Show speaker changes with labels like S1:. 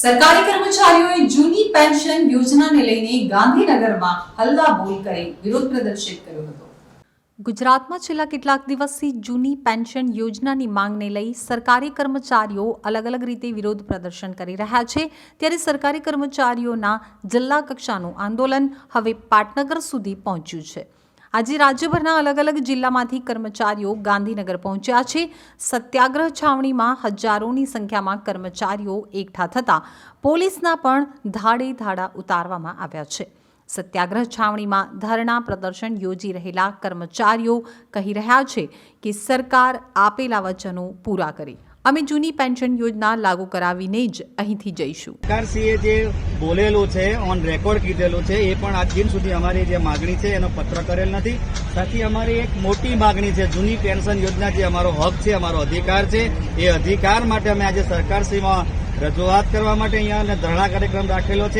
S1: સરકારી કર્મચારીઓએ જૂની પેન્શન યોજનાને લઈને ગાંધીનગરમાં હલ્લાબોલ કરી વિરોધ પ્રદર્શિત કર્યો હતો. ગુજરાતમાં છેલ્લા કેટલાક દિવસથી જૂની પેન્શન યોજનાની માંગને લઈ સરકારી કર્મચારીઓ અલગ અલગ રીતે વિરોધ પ્રદર્શન કરી રહ્યા છે. ત્યારે સરકારી કર્મચારીઓના જિલ્લા કક્ષાનું આંદોલન હવે પાટનગર સુધી પહોંચ્યું છે. આજે રાજ્યભરના અલગ અલગ જિલ્લામાંથી કર્મચારીઓ ગાંધીનગર પહોંચ્યા છે. સત્યાગ્રહ છાવણીમાં હજારોની સંખ્યામાં કર્મચારીઓ એકઠા થતાં પોલીસના પણ ધાડે ધાડા ઉતારવામાં આવ્યા છે. સત્યાગ્રહ છાવણીમાં ધરણા પ્રદર્શન યોજી રહેલા કર્મચારીઓ કહી રહ્યા છે કે સરકાર આપેલા વચનો પૂરા કરે. અમે જૂની પેન્શન યોજના લાગુ કરાવીને જ અહીંથી જઈશું.
S2: સરકારશ્રીએ જે બોલેલું છે ઓન રેકોર્ડ કીધેલું છે, એ પણ આજ દિન સુધી અમારી જે માગણી છે, એનો પત્ર કરેલ નથી. સાથી અમારી એક મોટી માગણી છે, જૂની પેન્શન યોજના જે અમારો હક છે, અમારો અધિકાર છે, એ અધિકાર માટે અમે આજે સરકારશ્રીમાં રજૂઆત કરવા માટે અહીંયા ધરણા કાર્યક્રમ રાખેલો છે.